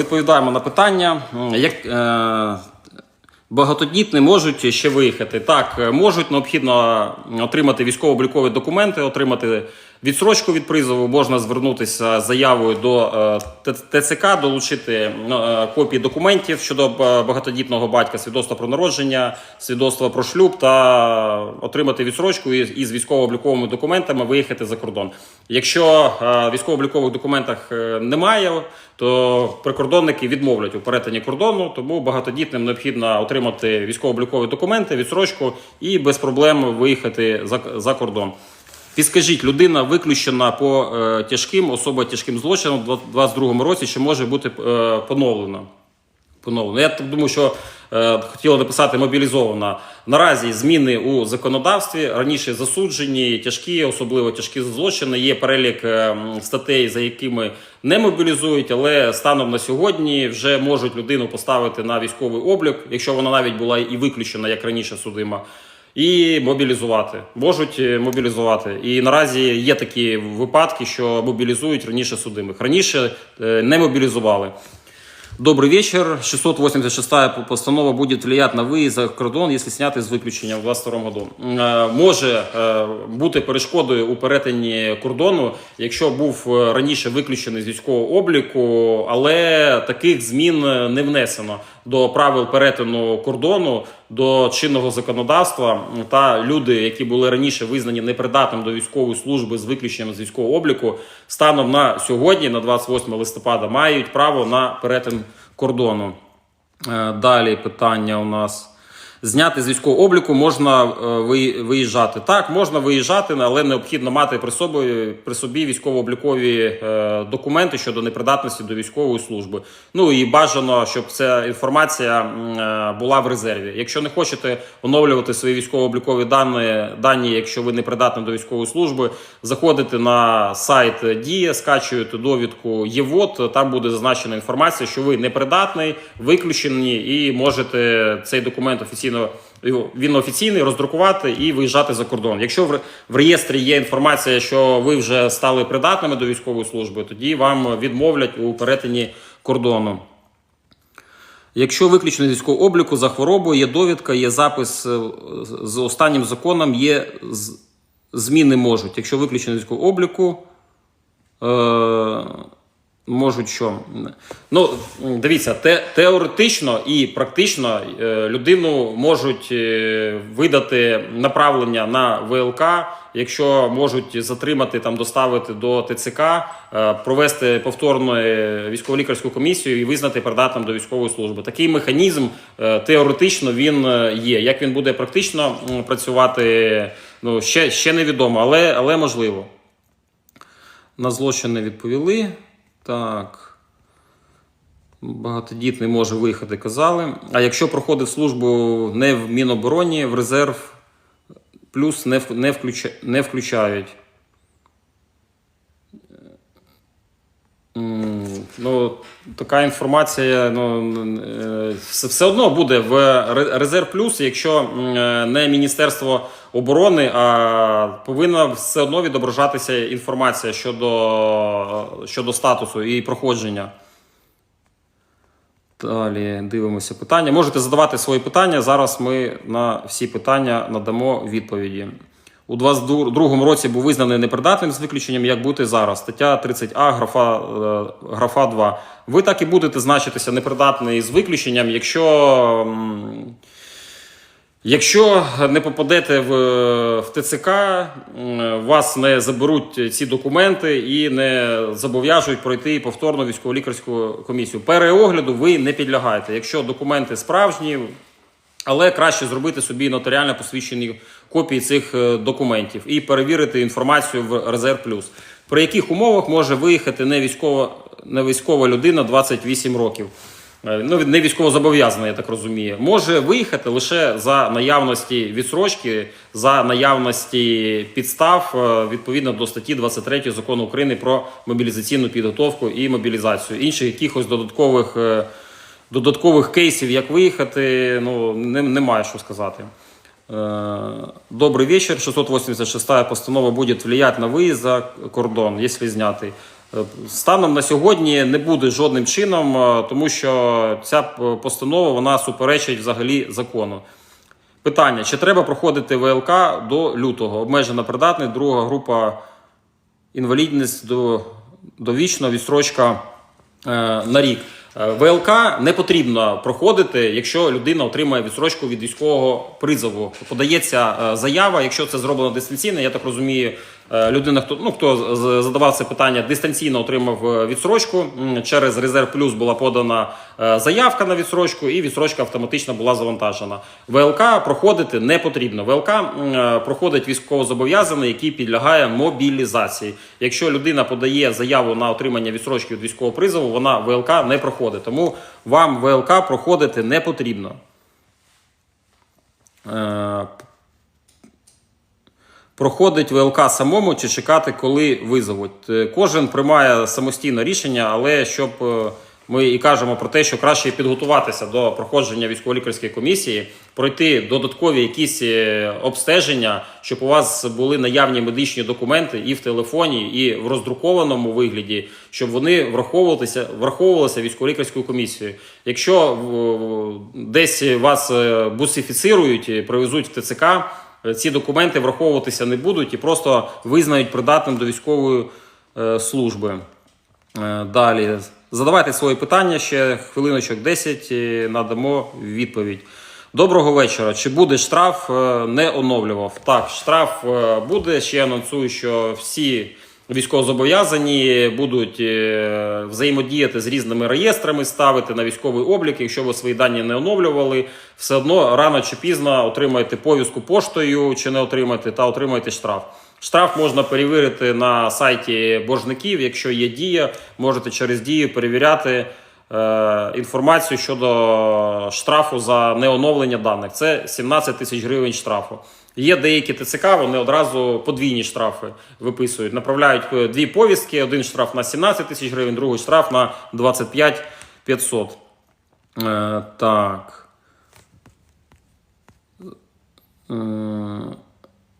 Відповідаємо на питання. Як е, багатодітні можуть ще виїхати? Так, е, можуть необхідно отримати військово-облікові документи, отримати відсрочку від призову. Можна звернутися з заявою до е, ТЦК, долучити е, копії документів щодо багатодітного батька, свідоцтва про народження, свідоцтва про шлюб та отримати відсрочку і із військово-обліковими документами виїхати за кордон. Якщо е, військово-облікових документах е, немає, то прикордонники відмовлять у перетині кордону, тому багатодітним необхідно отримати військово-облікові документи, відсрочку і без проблем виїхати за кордон. Підскажіть, людина виключена по е, тяжким, особо тяжким злочинам у 2022 році, що може бути е, поновлена. Поновлено. Я думаю, що е, хотіла написати мобілізована. Наразі зміни у законодавстві раніше засуджені, тяжкі, особливо тяжкі злочини. Є перелік е, статей, за якими не мобілізують, але станом на сьогодні вже можуть людину поставити на військовий облік, якщо вона навіть була і виключена, як раніше судима. І мобілізувати можуть е, мобілізувати. І наразі є такі випадки, що мобілізують раніше судимих. Раніше е, не мобілізували. Добрый вечер. 686 постанова будет влиять на виїзд за кордон, якщо зняти з виключення в 2022 году. Е, Може е, бути перешкодою у перетині кордону, якщо був е, раніше виключений з військового обліку, але таких змін е, не внесено до правил перетину кордону, до чинного законодавства. Та люди, які були раніше визнані непридатним до військової служби з виключенням з військового обліку, станом на сьогодні, на 28 листопада, мають право на перетин кордону. Е, Далі питання у нас. Зняти з військового обліку можна е, ви- виїжджати. Так, можна виїжджати, але необхідно мати при собі, при собі військово-облікові е, документи щодо непридатності до військової служби. Ну і бажано, щоб ця інформація е, була в резерві. Якщо не хочете оновлювати свої військово-облікові дані, дані, якщо ви не придатні до військової служби, заходите на сайт Дія, скачуєте довідку ЄВОД, там буде зазначена інформація, що ви непридатний, виключені, і можете цей документ офіційно його- він офіційний роздрукувати і виїжджати за кордон. Якщо в, реєстрі є інформація, що ви вже стали придатними до військової служби, тоді вам відмовлять у перетині кордону. Якщо виключено з військового обліку за хворобою, є довідка, є запис е, з останнім законом, є зміни можуть. Якщо виключено з військового обліку, е, можуть що? Ну, дивіться, те, теоретично і практично е, людину можуть е, видати направлення на ВЛК, якщо можуть затримати там, доставити до ТЦК, е, провести повторну військово-лікарську комісію і визнати придатним до військової служби. Такий механізм теоретично він є. Як він буде практично працювати, ну ще, ще невідомо, але, але можливо. На злочин не відповіли. Так. Багатодітний може виїхати, казали. А якщо проходив службу не в Мінобороні, в резерв плюс не, не, включа, не включають. Ну, така інформація ну, е, все, одно буде в Ре- резерв плюс, якщо е, не Міністерство оборони, а повинна все одно відображатися інформація щодо, щодо статусу і проходження. Далі дивимося питання. Можете задавати свої питання. Зараз ми на всі питання надамо відповіді. У 22 році був визнаний непридатним з виключенням, як бути зараз. Стаття 30А, графа, е, графа 2. Ви так і будете значитися непридатний з виключенням, якщо. Якщо не попадете в, в ТЦК, вас не заберуть ці документи і не зобов'яжуть пройти повторну військово-лікарську комісію. Переогляду ви не підлягаєте. Якщо документи справжні, але краще зробити собі нотаріально посвідчені копії цих е, документів і перевірити інформацію в Резерв Плюс. При яких умовах може виїхати не військова, не військова людина 28 років? Е, Ну, не військово зобов'язана, я так розумію, може виїхати лише за наявності відсрочки, за наявності підстав е, відповідно до статті 23 закону України про мобілізаційну підготовку і мобілізацію. Інших якихось додаткових, додаткових кейсів, як виїхати, ну немає що сказати. Э, Добрый вечер. 686 постанова будет влиять на выезд за кордон, если снятый. Е, Станом на сьогодні не буде жодним чином, е, тому що ця п- постанова вона суперечить взагалі закону. Питання: чи треба проходити ВЛК до лютого? Обмежена придатний, друга група інвалідність до довічно відстрочка е, на рік. Е, ВЛК не потрібно проходити, якщо людина отримає відсрочку від військового призову. Подається е, заява, якщо це зроблено дистанційно, я так розумію, людина, хто ну хто задавав це питання, дистанційно отримав е, відстрочку. М, Через резерв плюс була подана е, заявка на відстрочку, і відстрочка автоматично була завантажена. ВЛК проходити не потрібно. ВЛК е, проходить військовозобов'язаний, який підлягає мобілізації. Якщо людина подає заяву на отримання відстрочки від військового призову, вона ВЛК не проходить. Тому вам ВЛК проходити не потрібно. Проходить ВЛК самому чи чекати, коли визовуть. Е, Кожен приймає самостійне рішення, але щоб е, ми і кажемо про те, що краще підготуватися до проходження військово-лікарської комісії, пройти додаткові якісь е, обстеження, щоб у вас були наявні медичні документи і в телефоні, і в роздрукованому вигляді, щоб вони враховувалися, враховувалися військово-лікарською комісією. Якщо десь вас бусифіцирують, привезуть в ТЦК. Ці документи враховуватися не будуть і просто визнають придатним до військової е, служби. Е, Далі задавайте свої питання ще хвилиночок 10, і надамо відповідь. Доброго вечора. Чи буде штраф? Е, Не оновлював. Так, штраф е, буде. Ще анонсую, що всі військовозобов'язані будуть е, взаємодіяти з різними реєстрами, ставити на військовий облік. Якщо ви свої дані не оновлювали, все одно рано чи пізно отримаєте повістку поштою чи не отримаєте, та отримаєте штраф. Штраф можна перевірити на сайті боржників. Якщо є дія, можете через дію перевіряти інформацію щодо штрафу за неоновлення даних. Це 17 тисяч гривень штрафу. Є деякі ТЦК, вони одразу подвійні штрафи виписують. Направляють е, дві повістки: один штраф на 17 тисяч гривень, другий штраф на 25 500. Е, так. Е,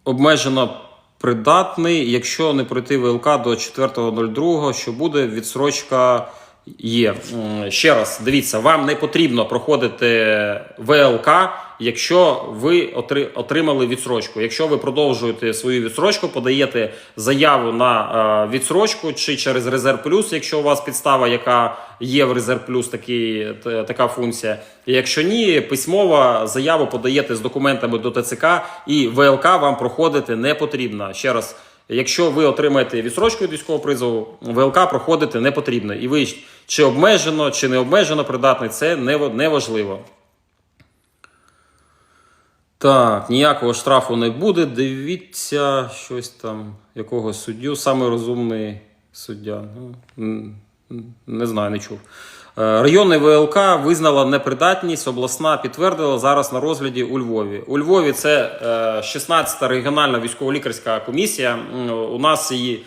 обмежено придатний, якщо не пройти ВЛК до 4.02, що буде відсрочка є. Ще раз, дивіться, вам не потрібно проходити ВЛК, якщо ви отримали відсрочку. Якщо ви продовжуєте свою відсрочку, подаєте заяву на е, відсрочку чи через резерв плюс, якщо у вас підстава, яка є в резерв плюс, такий, така функція. Якщо ні, письмова заяву подаєте з документами до ТЦК і ВЛК вам проходити не потрібно. Ще раз. Якщо ви отримаєте відсрочку від військового призову, ВЛК проходити не потрібно. І ви чи обмежено, чи не обмежено придатний, це не, важливо. Так, ніякого штрафу не буде. Дивіться, щось там, якого суддю, саме розумний суддя. Ну, Не знаю, не чув. Е, Районний ВЛК визнала непридатність, обласна підтвердила зараз на розгляді у Львові. У Львові це е, 16-та регіональна військово-лікарська комісія. У нас її.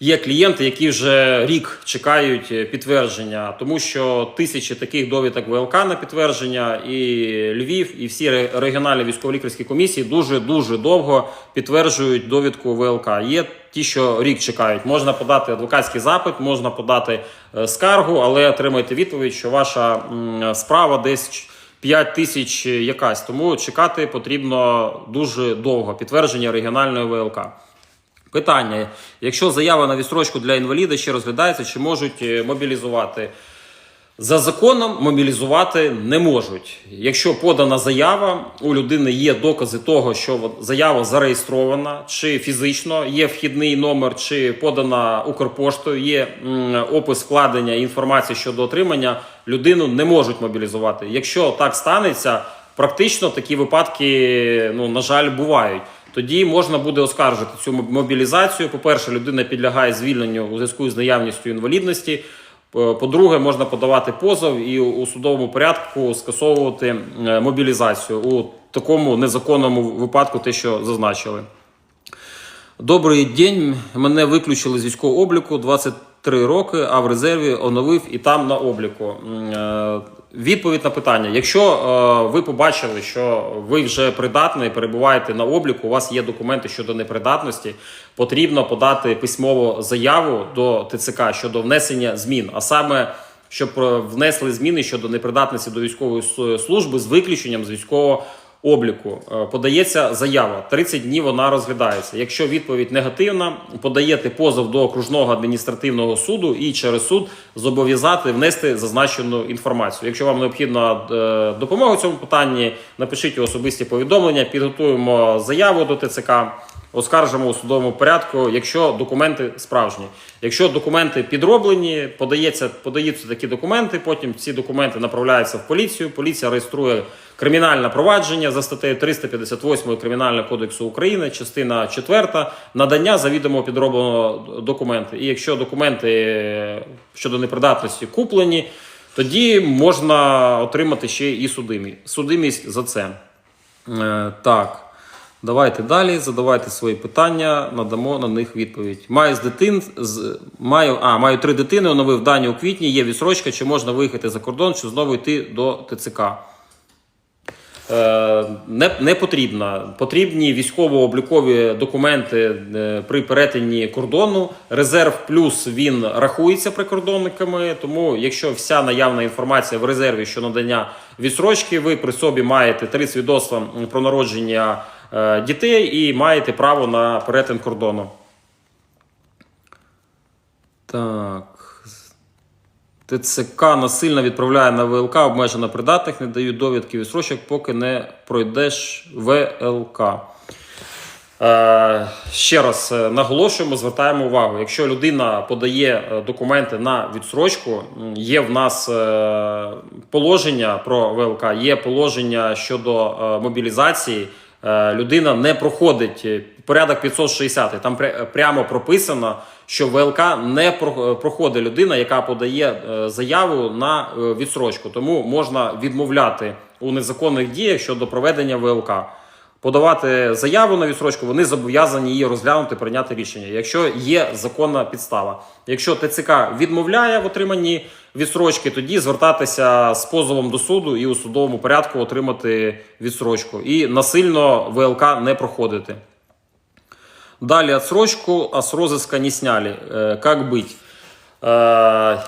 Є клієнти, які вже рік чекають е, підтвердження, тому що тисячі таких довідок ВЛК на підтвердження, і Львів, і всі регіональні військово-лікарські комісії дуже дуже довго підтверджують довідку ВЛК. Є ті, що рік чекають. Можна подати адвокатський запит, можна подати е, скаргу, але отримайте відповідь, що ваша справа десь 5 тисяч якась. Тому чекати потрібно дуже довго. Підтвердження регіональної ВЛК. Питання: якщо заява на відстрочку для інваліда ще розглядається, чи можуть е, мобілізувати? За законом мобілізувати не можуть. Якщо подана заява, у людини є докази того, що заява зареєстрована, чи фізично є вхідний номер, чи подана Укрпоштою, є опис вкладення і інформації щодо отримання, людину не можуть мобілізувати. Якщо так станеться, практично такі випадки, ну на жаль, бувають. Тоді можна буде оскаржити цю мобілізацію. По-перше, людина підлягає звільненню у зв'язку з наявністю інвалідності. По- По-друге, можна подавати позов і у судовому порядку скасовувати е, мобілізацію у такому незаконному випадку, те, що зазначили. Добрий день. Мене виключили з військового обліку 23 роки, а в резерві оновив і там на обліку. Відповідь на питання: якщо е, ви побачили, що ви вже придатний, перебуваєте на обліку, у вас є документи щодо непридатності, потрібно подати письмову заяву до ТЦК щодо внесення змін, а саме щоб е, внесли зміни щодо непридатності до військової служби з виключенням з військового обліку. Е, Подається заява. 30 днів вона розглядається. Якщо відповідь негативна, подаєте позов до окружного адміністративного суду і через суд зобов'язати внести зазначену інформацію. Якщо вам необхідна е, допомога у цьому питанні, напишіть особисті повідомлення, підготуємо заяву до ТЦК. Оскаржимо у судовому порядку, якщо документи справжні. Якщо документи підроблені, подається, подаються такі документи. Потім ці документи направляються в поліцію. Поліція реєструє кримінальне провадження за статтею 358 Кримінального кодексу України, частина 4, надання завідомо підробленого документу. І якщо документи щодо непридатності куплені, тоді можна отримати ще і судимі- судимість за це. Е, так. Давайте далі, задавайте свої питання, надамо на них відповідь. Маю з дитин з маю, а, маю три дитини, оновив дані у квітні, є відсрочка, чи можна виїхати за кордон, чи знову йти до ТЦК. Е, не, не потрібно. Потрібні військово-облікові документи е, при перетині кордону. Резерв плюс він рахується прикордонниками. Тому, якщо вся наявна інформація в резерві щодо надання відсрочки, ви при собі маєте три свідоцтва про народження е, дітей і маєте право на перетин кордону. Так. ТЦК насильно відправляє на ВЛК обмежено придатних, не дають довідки відсрочок, поки не пройдеш ВЛК. Е, ще раз е, наголошуємо, звертаємо увагу. Якщо людина подає е, документи на відсрочку, є в нас е, положення про ВЛК, є положення щодо мобілізації. Е, людина не проходить е, порядок 560. Там пря- прямо прописано, що ВЛК не проходить людина, яка подає е, заяву на е, відсрочку. Тому можна відмовляти у незаконних діях щодо проведення ВЛК. Подавати заяву на відсрочку, вони зобов'язані її розглянути, прийняти рішення, якщо є законна підстава. Якщо ТЦК відмовляє в отриманні відсрочки, тоді звертатися з позовом до суду і у судовому порядку отримати відсрочку. І насильно ВЛК не проходити. Далі отсрочку, а с розыска не сняли. Е, Как быть? Е,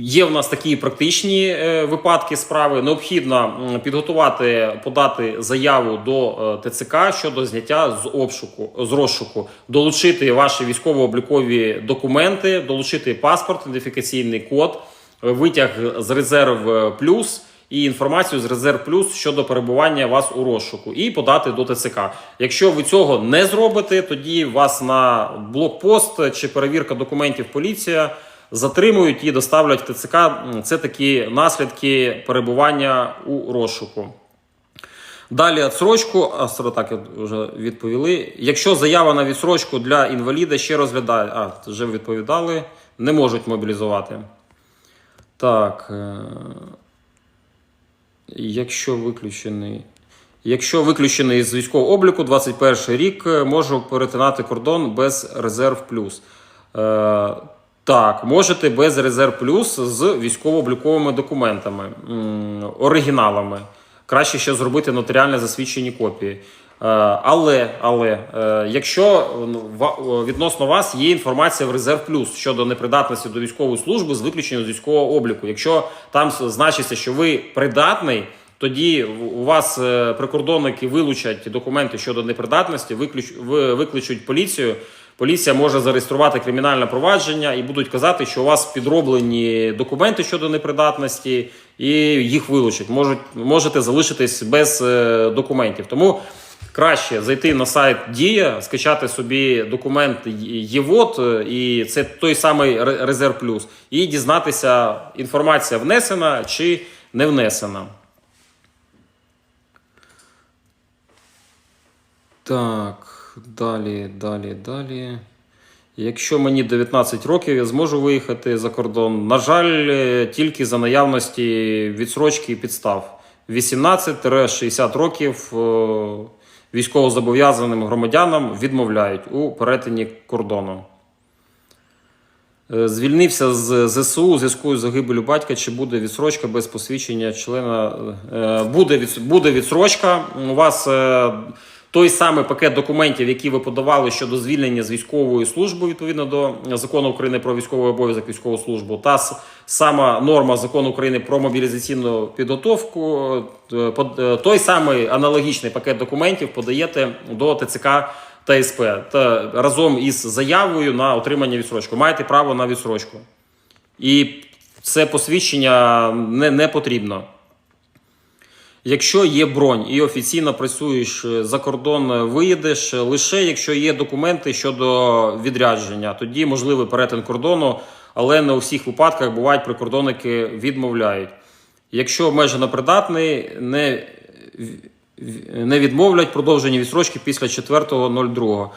Є в нас такі практичні е, випадки справи. Необхідно підготувати, подати заяву до е, ТЦК щодо зняття з обшуку, з розшуку, долучити ваші військово-облікові документи, долучити паспорт, ідентифікаційний код, витяг з резерв плюс і інформацію з резерв плюс щодо перебування вас у розшуку, і подати до ТЦК. Якщо ви цього не зробите, тоді вас на блокпост чи перевірка документів поліція затримують і доставлять в ТЦК. Це такі наслідки перебування у розшуку. Далі відсрочку, так вже відповіли. Якщо заява на відсрочку для інваліда ще розглядає, а вже відповідали, не можуть мобілізувати. Так. е, Якщо виключений. Якщо виключений з військового обліку 21 рік, е, можу перетинати кордон без резерв плюс. Так, можете без резерв плюс з військово-обліковими документами, оригіналами. Краще ще зробити нотаріально засвідчені копії. Е, але, але е, якщо ну, відносно вас є інформація в резерв плюс щодо непридатності до військової служби з виключенням з військового обліку, якщо там значиться, що ви придатний, тоді у вас е, прикордонники вилучать документи щодо непридатності, виклич, ви- викличуть поліцію. Поліція може зареєструвати кримінальне провадження і будуть казати, що у вас підроблені документи щодо непридатності, і їх вилучать. Можуть можете залишитись без е, документів. Тому краще зайти на сайт Дія, скачати собі документ ЄВОД, е, і це той самий резерв плюс, і дізнатися, інформація внесена чи не внесена. Так, далі, далі, далі. Якщо мені 19 років, я зможу виїхати за кордон. На жаль, е, тільки за наявності відсрочки і підстав. 18-60 років е, військовозобов'язаним громадянам відмовляють у перетині кордону. Е, Звільнився з ЗСУ у зв'язку з загибелю батька. Чи буде відсрочка без посвідчення члена? Буде, від, буде відсрочка. У вас той самий пакет документів, які ви подавали щодо звільнення з військової служби відповідно до закону України про військовий обов'язок військову службу, та сама норма закону України про мобілізаційну підготовку. е, е, Той самий аналогічний пакет документів подаєте до ТЦК та СП та разом із заявою на отримання відсрочку. Маєте право на відсрочку. І це посвідчення не, не потрібно. Якщо є бронь і офіційно працюєш е, за кордон, е, виїдеш е, лише якщо є документи щодо відрядження, тоді можливий перетин кордону, але не у всіх випадках бувають прикордонники відмовляють. Якщо обмежено придатний, не, не відмовлять продовження відсрочки після 4.02.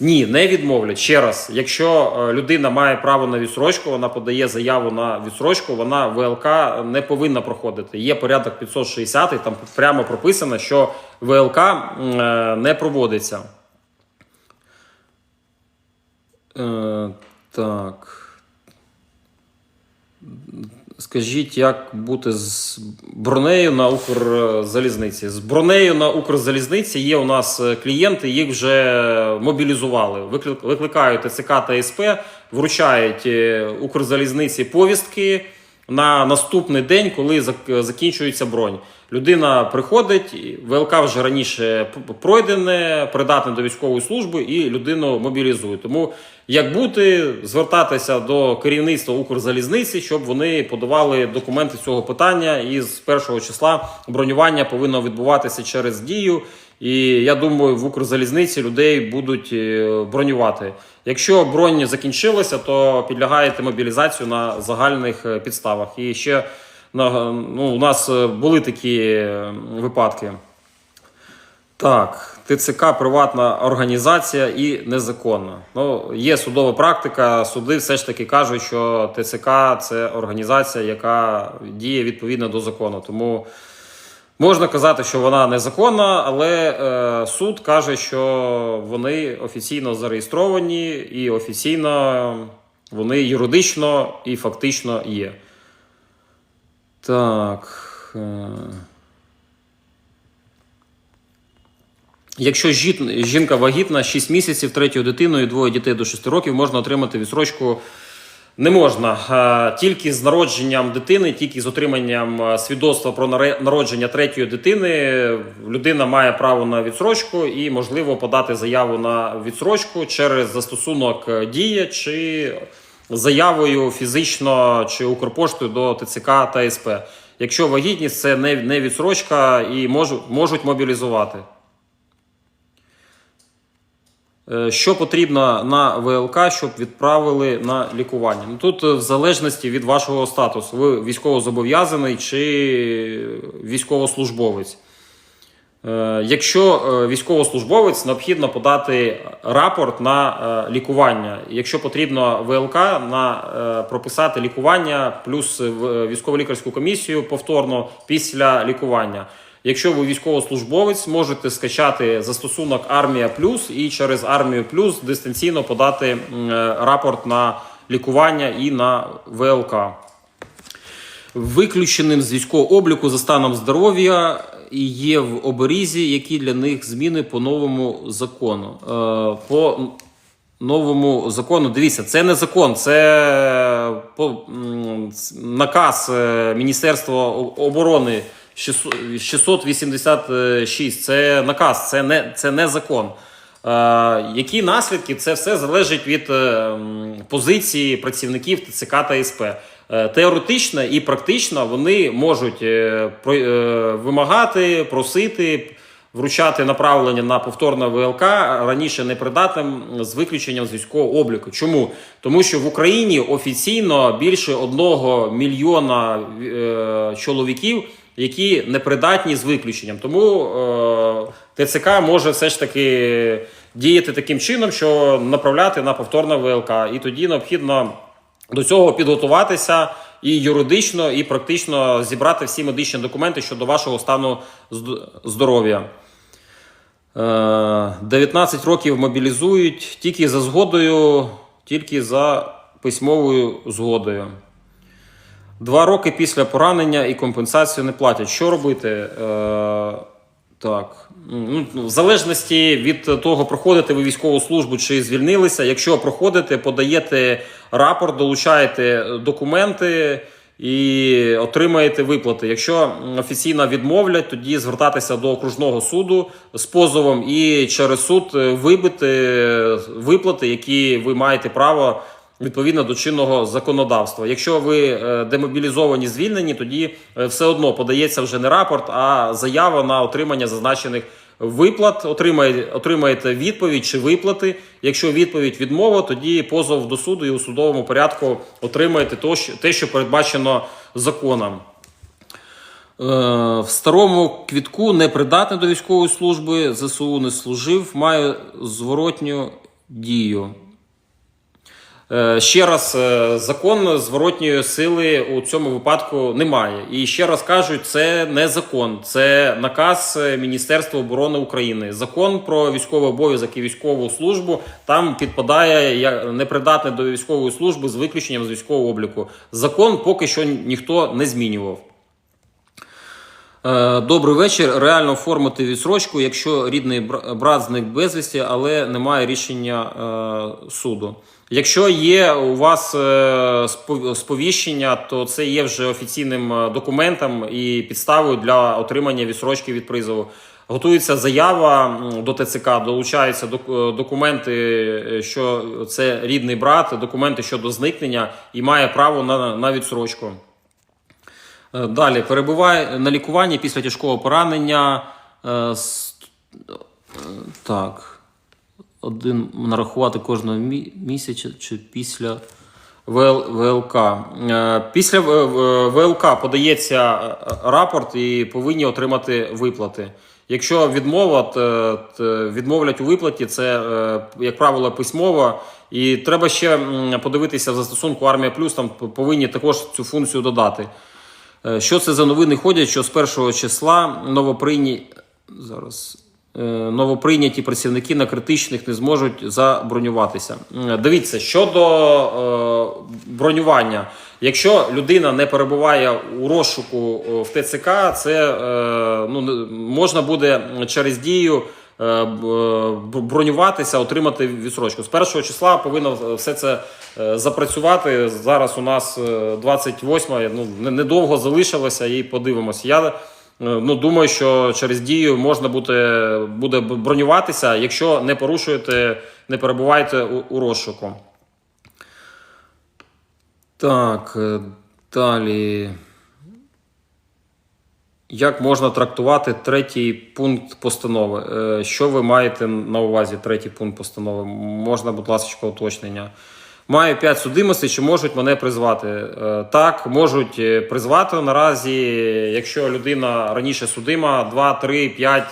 Ні, не відмовлять. Ще раз, якщо е, людина має право на відсрочку, вона подає заяву на відсрочку, вона ВЛК не повинна проходити. Є порядок 560, там прямо прописано, що ВЛК е, не проводиться. Е, так. Скажіть, як бути з бронею на Укрзалізниці? З бронею на Укрзалізниці є у нас е, клієнти, їх вже мобілізували. Виклик- Викликають ТЦК та СП, вручають е, Укрзалізниці повістки на наступний день, коли зак- закінчується бронь. Людина приходить, ВЛК вже раніше пройдене, придатне до військової служби, і людину мобілізують. Тому як бути, звертатися до керівництва Укрзалізниці, щоб вони подавали документи цього питання. І з першого числа бронювання повинно відбуватися через дію. І я думаю, в Укрзалізниці людей будуть е, бронювати. Якщо бронь закінчилася, то підлягаєте мобілізацію на загальних е, підставах. І ще ну, у нас е, були такі випадки. Так, ТЦК приватна організація і незаконна. Ну, є судова практика. Суди все ж таки кажуть, що ТЦК це організація, яка діє відповідно до закону. Тому можна казати, що вона незаконна, але е, суд каже, що вони офіційно зареєстровані і офіційно вони юридично і фактично є. Так. Е... Якщо жінка вагітна 6 місяців, третьою дитиною, двоє дітей до 6 років, можна отримати відсрочку. Не можна Е, тільки з народженням дитини, тільки з отриманням е, свідоцтва про народження третьої дитини. Людина має право на відсрочку і можливо подати заяву на відсрочку через застосунок е, дія чи заявою фізично чи Укрпоштою до ТЦК та СП. Якщо вагітність, це не, відсрочка і можу, можуть мобілізувати. Е, Що потрібно на ВЛК, щоб відправили на лікування? Ну тут е, в залежності від вашого статусу, ви військовозобов'язаний чи військовослужбовець. Е, Якщо військовослужбовець, необхідно подати рапорт на лікування. Якщо потрібно ВЛК, на прописати лікування плюс військово-лікарську комісію повторно після лікування. Якщо ви військовослужбовець, можете скачати застосунок Армія Плюс і через Армію Плюс дистанційно подати е, рапорт на лікування і на ВЛК. Виключеним з військового обліку за станом здоров'я є в оберізі, які для них зміни по новому закону. Е, по новому закону, дивіться, це не закон, це ц- наказ е, Міністерства оборони 600 686. Це наказ, це не, це не закон. Е, які наслідки? Це все залежить від е, позиції працівників ТЦК та СП. Е, Теоретично і практично вони можуть е, про- е, вимагати, просити, вручати направлення на повторне ВЛК раніше непридатним з виключенням з військового обліку. Чому? Тому що в Україні офіційно більше одного мільйона е, чоловіків, які непридатні з виключенням. Тому е, ТЦК може все ж таки діяти таким чином, що направляти на повторне ВЛК. І тоді необхідно до цього підготуватися і юридично, і практично зібрати всі медичні документи щодо вашого стану здоров'я. Е, 19 років мобілізують тільки за згодою, тільки за письмовою згодою. Два роки після поранення і компенсацію не платять. Що робити? Е, так. Ну, в залежності від того, проходите ви військову службу чи звільнилися. Якщо проходите, подаєте рапорт, долучаєте документи і отримаєте виплати. Якщо офіційно відмовлять, тоді звертатися до окружного суду з позовом і через суд е, вибити виплати, які ви маєте право відповідно до чинного законодавства. Якщо ви е, демобілізовані звільнені, тоді е, все одно подається вже не рапорт, а заява на отримання зазначених виплат. Отримає, отримаєте відповідь чи виплати. Якщо відповідь відмова, тоді позов до суду і у судовому порядку отримаєте то, що- те, що передбачено законом. Е, В старому квітку не придатний до військової служби, ЗСУ не служив, має зворотню дію. Е, Ще раз, е, закон зворотньої сили у цьому випадку немає. І ще раз кажуть, це не закон, це наказ Міністерства оборони України. Закон про військовий обов'язок і військову службу там підпадає як непридатний до військової служби з виключенням з військового обліку. Закон поки що ніхто не змінював. Е, Добрий вечір. Реально оформити відсрочку, якщо рідний бра- брат зник безвісті, але немає рішення суду. Якщо є у вас е, сповіщення, то це є вже офіційним е, документом і підставою для отримання відсрочки від призову. Готується заява до ТЦК, долучаються е, документи, що це рідний брат, документи щодо зникнення і має право на, на відсрочку. Далі перебуває на лікуванні після тяжкого поранення. Так. Один нарахувати кожного місяця чи після ВЛК. Е, Після ВЛК подається е, рапорт і повинні отримати виплати. Якщо відмова, то відмовлять у виплаті, це, е, як правило, письмово. І треба ще подивитися в застосунку Армія Плюс, там повинні також цю функцію додати. Е, Що це за новини ходять? Що з першого числа новоприйні... Зараз. Е, Новоприйняті працівники на критичних не зможуть забронюватися. Дивіться, щодо е, бронювання, якщо людина не перебуває у розшуку е, в ТЦК, це ну, можна буде через дію бронюватися, отримати відсрочку. З першого числа повинно все це запрацювати. Зараз у нас е, 28, ну недовго залишилося і подивимося. Я ну, думаю, що через дію можна буде, буде бронюватися, якщо не порушуєте, не перебуваєте у, у розшуку. Так, е, далі. Як можна трактувати третій пункт постанови? Е, Що ви маєте на увазі третій пункт постанови? Можна, будь ласка, уточнення. Маю 5 судимостей, чи можуть мене призвати? Е, Так, можуть е, призвати наразі, якщо людина раніше судима 2, 3, 5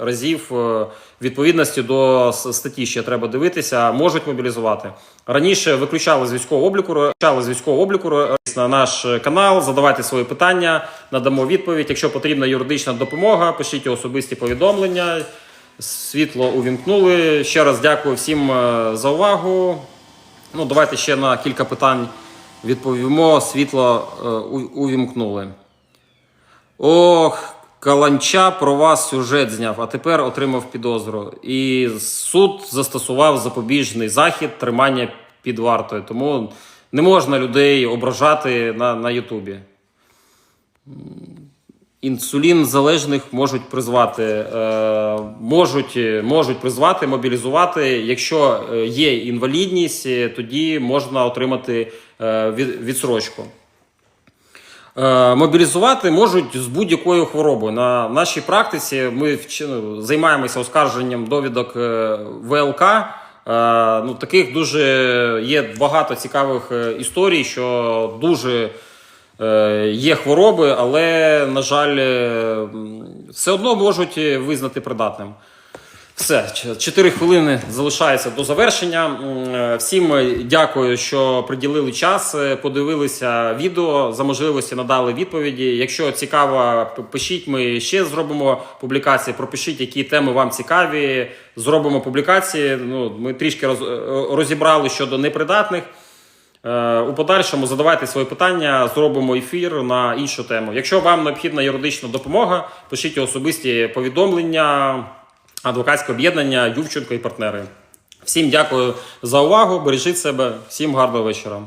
разів е, відповідності до статті ще треба дивитися, можуть мобілізувати. Раніше виключали з військового обліку, виключали з військового обліку на наш канал, задавайте свої питання, надамо відповідь. Якщо потрібна юридична допомога, пишіть особисті повідомлення. Світло увімкнули. Ще раз дякую всім за увагу. Ну, давайте ще на кілька питань відповімо. Світло е, увімкнули. Ох, Каланча про вас сюжет зняв, а тепер отримав підозру. І суд застосував запобіжний захід тримання під вартою. Тому не можна людей ображати на, на Ютубі. Інсулін залежних можуть призвати, е, можуть, можуть призвати, мобілізувати. Якщо е, є інвалідність, е, тоді можна отримати е, відсрочку. Е, Мобілізувати можуть з будь-якою хворобою. На нашій практиці ми ну, займаємося оскарженням довідок е, ВЛК. Е, Ну, таких дуже є багато цікавих е, історій, що дуже е, є хвороби, але, на жаль, е, все одно можуть е, визнати придатним. Все, ч- 4 хвилини залишається до завершення. Е, Всім дякую, що приділили час, е, подивилися відео, за можливості надали відповіді. Якщо цікаво, пишіть, ми ще зробимо публікації. Пропишіть, які теми вам цікаві. Зробимо публікації. Ну, ми трішки роз- е, розібрали щодо непридатних. Е, У подальшому задавайте свої питання, зробимо ефір на іншу тему. Якщо вам необхідна юридична допомога, пишіть особисті повідомлення, адвокатське об'єднання Ювченко і партнери. Всім дякую за увагу. Бережіть себе, всім гарного вечора.